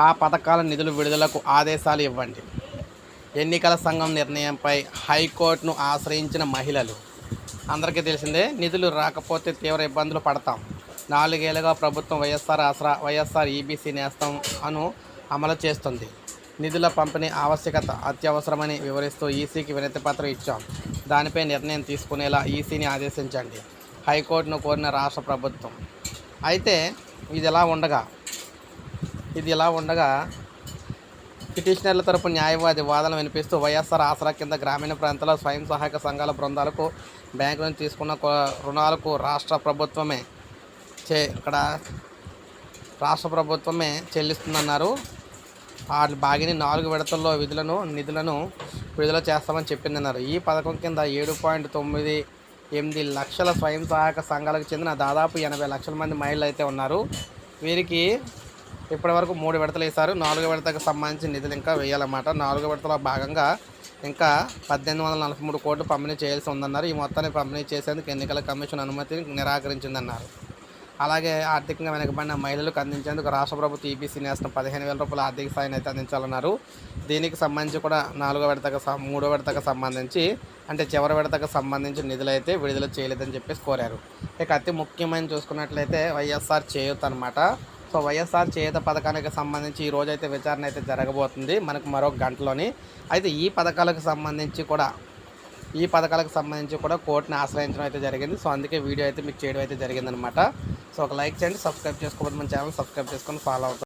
ఆ పథకాల నిధులు విడుదలకు ఆదేశాలు ఇవ్వండి. ఎన్నికల సంఘం నిర్ణయంపై హైకోర్టును ఆశ్రయించిన మహిళలు. అందరికీ తెలిసిందే నిధులు రాకపోతే తీవ్ర ఇబ్బందులు పడతాం. నాలుగేళ్ళుగా ప్రభుత్వం వైఎస్ఆర్ ఆసరా వైఎస్ఆర్ ఈబీసీ నేస్తం అను అమలు చేస్తుంది. నిధుల పంపిణీ ఆవశ్యకత అత్యవసరమని వివరిస్తూ ఈసీకి వినతి పత్రం ఇచ్చాం. దానిపై నిర్ణయం తీసుకునేలా ఈసీని ఆదేశించండి. హైకోర్టును కోరిన రాష్ట్ర ప్రభుత్వం. అయితే ఇది ఎలా ఉండగా ఇది ఇలా ఉండగా పిటిషనర్ల తరపు న్యాయవాది వాదనలు వినిపిస్తూ వైఎస్ఆర్ ఆసరా కింద గ్రామీణ ప్రాంతాల స్వయం సహాయక సంఘాల బృందాలకు బ్యాంకు నుంచి తీసుకున్న రుణాలకు రాష్ట్ర ప్రభుత్వమే చే ఇక్కడ రాష్ట్ర ప్రభుత్వమే చెల్లిస్తుందన్నారు. ఆ బాగిని నాలుగు విడతల్లో విధులను నిధులను విడుదల చేస్తామని చెప్పిందన్నారు. ఈ పథకం కింద ఏడు పాయింట్ తొమ్మిది ఎనిమిది లక్షల స్వయం సహాయక సంఘాలకు చెందిన దాదాపు ఎనభై లక్షల మంది మహిళలు అయితే ఉన్నారు. వీరికి ఇప్పటివరకు మూడు విడతలు వేశారు. నాలుగో విడతకు సంబంధించి నిధులు ఇంకా వేయాలన్నమాట. నాలుగో విడతలో భాగంగా ఇంకా పద్దెనిమిది వందల నలభై మూడు కోట్లు పంపిణీ చేయాల్సి ఉందన్నారు. ఈ మొత్తాన్ని పంపిణీ చేసేందుకు ఎన్నికల కమిషన్ అనుమతిని నిరాకరించిందన్నారు. అలాగే ఆర్థికంగా వెనకబడిన మహిళలకు అందించేందుకు రాష్ట్ర ప్రభుత్వం ఈబీసీ నేస్తం పదిహేను వేల రూపాయల ఆర్థిక సాయం అయితే అందించాలన్నారు. దీనికి సంబంధించి కూడా నాలుగో విడతకు మూడో విడతకు సంబంధించి అంటే చివరి విడతకు సంబంధించి నిధులు అయితే విడుదల చేయలేదని చెప్పేసి కోరారు. ఇక అతి ముఖ్యమైన చూసుకున్నట్లయితే వైఎస్ఆర్ చేయూత్ అనమాట సో వైఎస్ఆర్ చేత పథకానికి సంబంధించి ఈ అయితే విచారణ అయితే జరగబోతుంది. మనకు మరో గంటలోని అయితే ఈ పథకాలకు సంబంధించి కూడా ఈ పథకాలకు సంబంధించి కూడా కోర్టుని ఆశ్రయించడం అయితే జరిగింది. సో అందుకే వీడియో అయితే మీకు చేయడం అయితే జరిగిందనమాట. సో ఒక లైక్ చేయండి సబ్స్క్రైబ్ చేసుకోవద్దు మన ఛానల్ సబ్స్క్రైబ్ చేసుకొని ఫాలో అవుతాం.